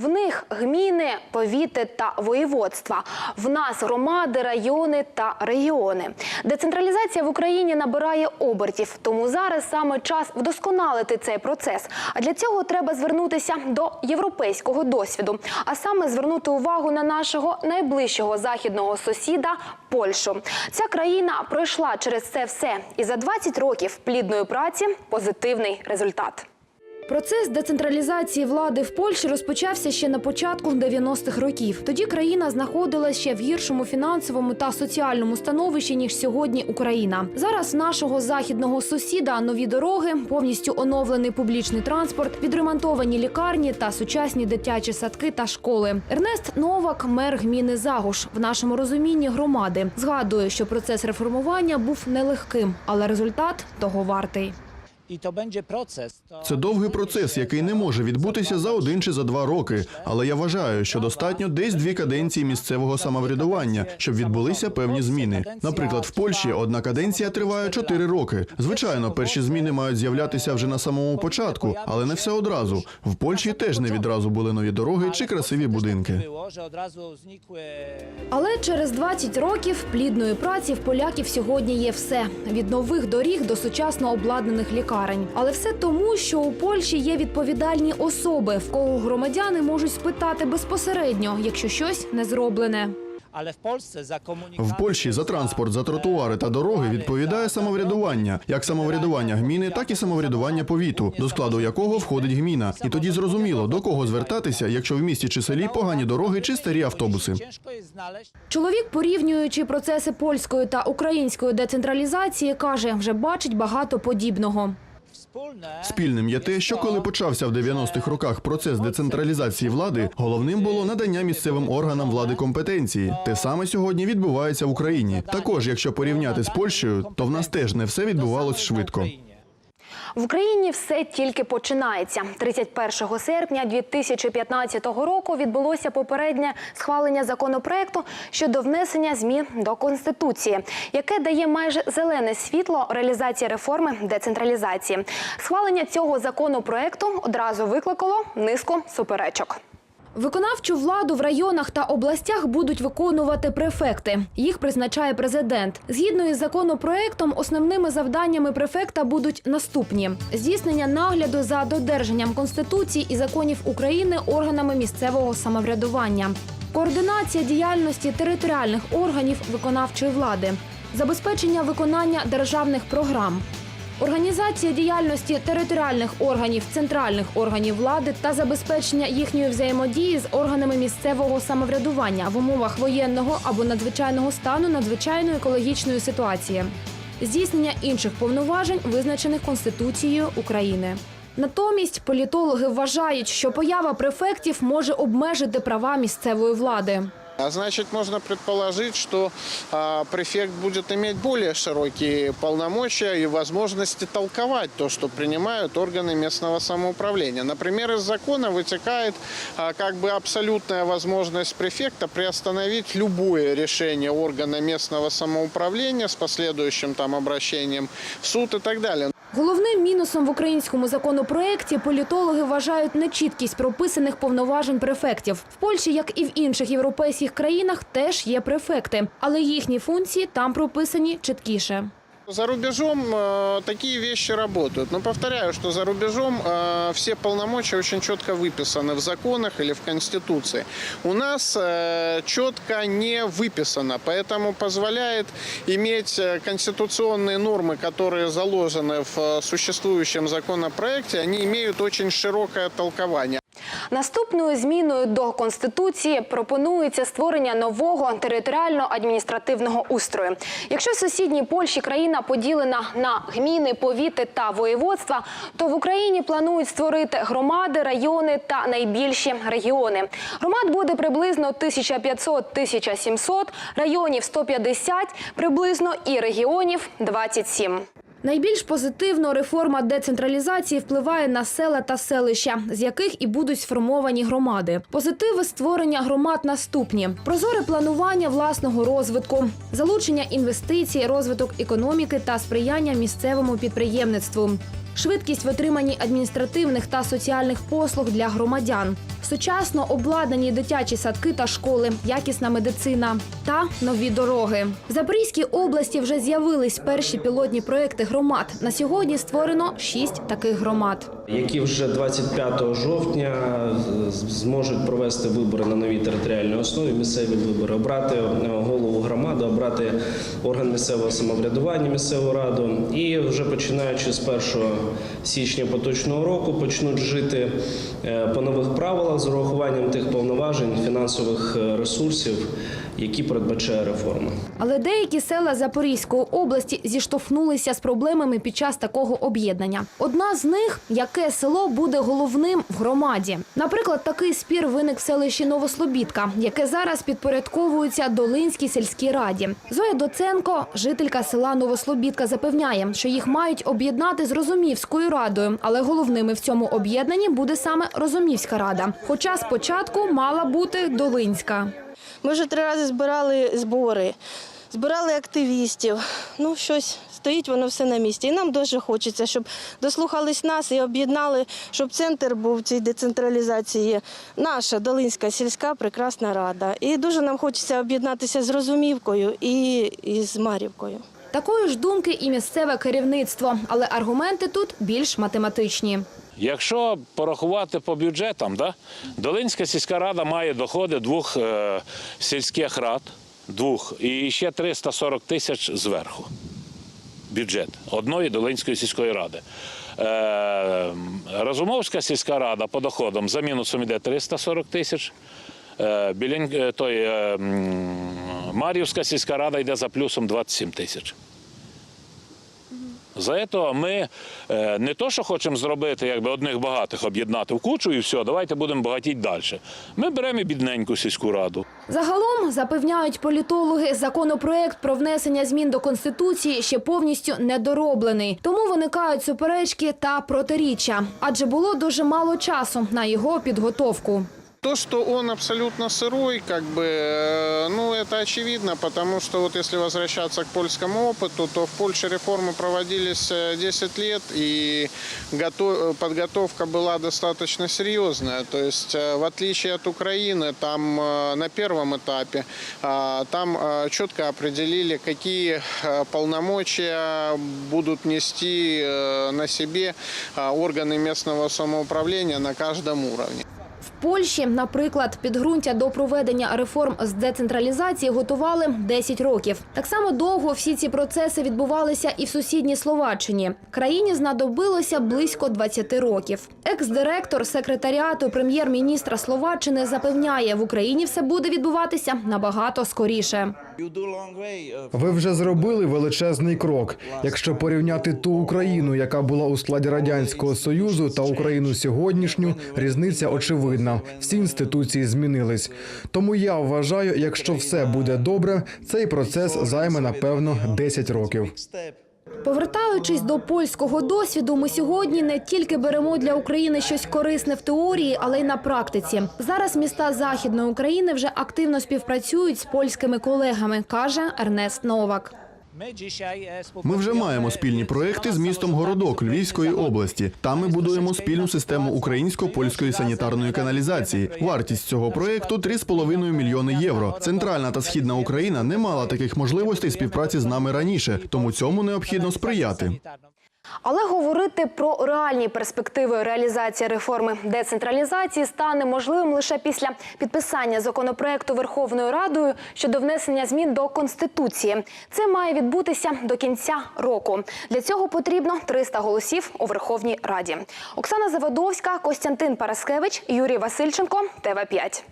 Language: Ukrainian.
В них гміни, повіти та воєводства. В нас громади, райони та регіони. Децентралізація в Україні набирає обертів, тому зараз саме час вдосконалити цей процес. А для цього треба звернутися до європейського досвіду, а саме звернути увагу на нашого найближчого західного сусіда Польщу. Ця країна пройшла через це все, і за 20 років плідної праці позитивний результат. Процес децентралізації влади в Польщі розпочався ще на початку 90-х років. Тоді країна знаходилася ще в гіршому фінансовому та соціальному становищі ніж сьогодні Україна. Зараз нашого західного сусіда нові дороги, повністю оновлений публічний транспорт, відремонтовані лікарні та сучасні дитячі садки та школи. Ернест Новак, мер гміни Загуш, в нашому розумінні громади, згадує, що процес реформування був нелегким, але результат того вартий. To będzie proces. To... Це довгий процес, який не може відбутися за один чи за два роки. Але я вважаю, що достатньо десь дві каденції місцевого самоврядування, щоб відбулися певні зміни. Наприклад, в Польщі одна каденція триває чотири роки. Звичайно, перші зміни мають з'являтися вже на самому початку, але не все одразу. В Польщі теж не відразу були нові дороги чи красиві будинки. Але через 20 років плідної праці в поляків сьогодні є все від нових доріг до сучасно обладнаних лікарень. Але все тому, що у Польщі є відповідальні особи, в кого громадяни можуть спитати безпосередньо, якщо щось не зроблене. komunikację... В Польщі за транспорт, за тротуари та дороги відповідає самоврядування, як самоврядування гміни, так і самоврядування повіту, до складу якого входить гміна. І тоді зрозуміло, до кого звертатися, якщо в місті чи селі погані дороги чи старі автобуси. Чоловік, порівнюючи процеси польської та української децентралізації, каже, вже бачить багато подібного. Спільним є те, що коли почався в 90-х роках процес децентралізації влади, головним було надання місцевим органам влади компетенції. Те саме сьогодні відбувається в Україні. Також, якщо порівняти з Польщею, то в нас теж не все відбувалось швидко. В Україні все тільки починається. 31 серпня 2015 року відбулося попереднє схвалення законопроекту щодо внесення змін до конституції, яке дає майже зелене світло реалізації реформи децентралізації. Схвалення цього законопроекту одразу викликало низку суперечок. Виконавчу владу в районах та областях будуть виконувати префекти. Їх призначає президент. Згідно із законопроектом, основними завданнями префекта будуть наступні: здійснення нагляду за додержанням конституції і законів України органами місцевого самоврядування, координація діяльності територіальних органів виконавчої влади, забезпечення виконання державних програм. Організація діяльності територіальних органів, центральних органів влади та забезпечення їхньої взаємодії з органами місцевого самоврядування в умовах воєнного або надзвичайного стану надзвичайної екологічної ситуації, здійснення інших повноважень, визначених Конституцією України. Натомість політологи вважають, що поява префектів може обмежити права місцевої влади. А значит, можно предположить, что а, префект будет иметь более широкие полномочия и возможности толковать то, что принимают органы местного самоуправления. Например, из закона вытекает а, как бы абсолютная возможность префекта приостановить любое решение органа местного самоуправления с последующим там обращением в суд и так далее. Головним мінусом в українському законопроекті політологи вважають нечіткість прописаних повноважень префектів. В Польщі, як і в інших європейських країнах, теж є префекти, але їхні функції там прописані чіткіше. За рубежом э, такие вещи работают. Но повторяю, что за рубежом э, все полномочия очень четко выписаны в законах или в Конституции. У нас э, четко не выписано, поэтому позволяет иметь э, конституционные нормы, которые заложены в э, существующем законопроекте, они имеют очень широкое толкование. Наступною зміною до конституції пропонується створення нового територіально-адміністративного устрою. Якщо в сусідній Польщі країна поділена на гміни, повіти та воєводства, то в Україні планують створити громади, райони та найбільші регіони. Громад буде приблизно 1500-1700, районів 150 приблизно і регіонів 27. Найбільш позитивно реформа децентралізації впливає на села та селища, з яких і будуть сформовані громади. Позитиви створення громад наступні: прозоре планування власного розвитку, залучення інвестицій, розвиток економіки та сприяння місцевому підприємництву. Швидкість в отриманні адміністративних та соціальних послуг для громадян, сучасно обладнані дитячі садки та школи, якісна медицина та нові дороги. В Запорізькій області вже з'явились перші пілотні проекти громад. На сьогодні створено шість таких громад. які вже 25 жовтня зможуть провести вибори на новій територіальній основі, місцеві вибори, обрати голову громади, обрати орган місцевого самоврядування, місцеву раду. І вже починаючи з 1 січня поточного року почнуть жити е, по нових правилах з урахуванням тих повноважень, фінансових е, ресурсів, які передбачає реформа. Але деякі села Запорізької області зіштовхнулися з проблемами під час такого об'єднання. Одна з них яке село буде головним в громаді. Наприклад, такий спір виник в селищі Новослобідка, яке зараз підпорядковується Долинській сільській раді. Зоя Доценко, жителька села Новослобідка, запевняє, що їх мають об'єднати з Розумівською радою, але головними в цьому об'єднанні буде саме Розумівська рада. Хоча спочатку мала бути Долинська. Ми вже три рази збирали збори, збирали активістів. Ну, щось стоїть воно все на місці. І нам дуже хочеться, щоб дослухались нас і об'єднали, щоб центр був цій децентралізації. Наша Долинська сільська прекрасна рада. І дуже нам хочеться об'єднатися з Розумівкою і з Марівкою. Такої ж думки і місцеве керівництво, але аргументи тут більш математичні. Якщо порахувати по бюджетам, да, Долинська сільська рада має доходи двох е, сільських рад, двох, і ще 340 тисяч зверху. Бюджет одної Долинської сільської ради. Е, Розумовська сільська рада по доходам за мінусом йде 340 тисяч. Е, Білянь, е, той, е, Мар'ївська сільська рада йде за плюсом 27 тисяч. За це ми е, не то, що хочемо зробити, якби одних багатих об'єднати в кучу і все, давайте будемо багатіти далі. Ми беремо бідненьку сільську раду. Загалом запевняють політологи, законопроект про внесення змін до конституції ще повністю недороблений. Тому виникають суперечки та протиріччя, адже було дуже мало часу на його підготовку. То, что он абсолютно сырой, как бы, э, ну, это очевидно, потому что вот если возвращаться к польскому опыту, то в Польше реформы проводились э, 10 лет, и гото- подготовка была достаточно серьезная. То есть, э, в отличие от Украины, там э, на первом этапе, там э, четко определили, какие э, полномочия будут нести э, на себе органы местного самоуправления на каждом уровне. Польщі, наприклад, підґрунтя до проведення реформ з децентралізації готували 10 років. Так само довго всі ці процеси відбувалися і в сусідній Словаччині. Країні знадобилося близько 20 років. Екс-директор секретаріату прем'єр-міністра Словаччини запевняє, в Україні все буде відбуватися набагато скоріше. Ви вже зробили величезний крок. Якщо порівняти ту Україну, яка була у складі радянського союзу, та Україну сьогоднішню, різниця очевидна. Всі інституції змінились. Тому я вважаю, якщо все буде добре, цей процес займе напевно 10 років. Повертаючись до польського досвіду, ми сьогодні не тільки беремо для України щось корисне в теорії, але й на практиці. Зараз міста Західної України вже активно співпрацюють з польськими колегами, каже Ернест Новак. E, Ми вже маємо спільні проекти з містом Городок Львівської області. Там ми будуємо спільну систему українсько-польської санітарної каналізації. Вартість цього проекту 3,5 мільйони євро. Центральна та східна Україна не мала таких можливостей співпраці з нами раніше, тому цьому необхідно сприяти. Але говорити про реальні перспективи реалізації реформи децентралізації стане можливим лише після підписання законопроекту Верховною Радою щодо внесення змін до конституції. Це має відбутися до кінця року. Для цього потрібно 300 голосів у Верховній Раді. Оксана Заводовська, Костянтин Параскевич, Юрій Васильченко, ТВ 5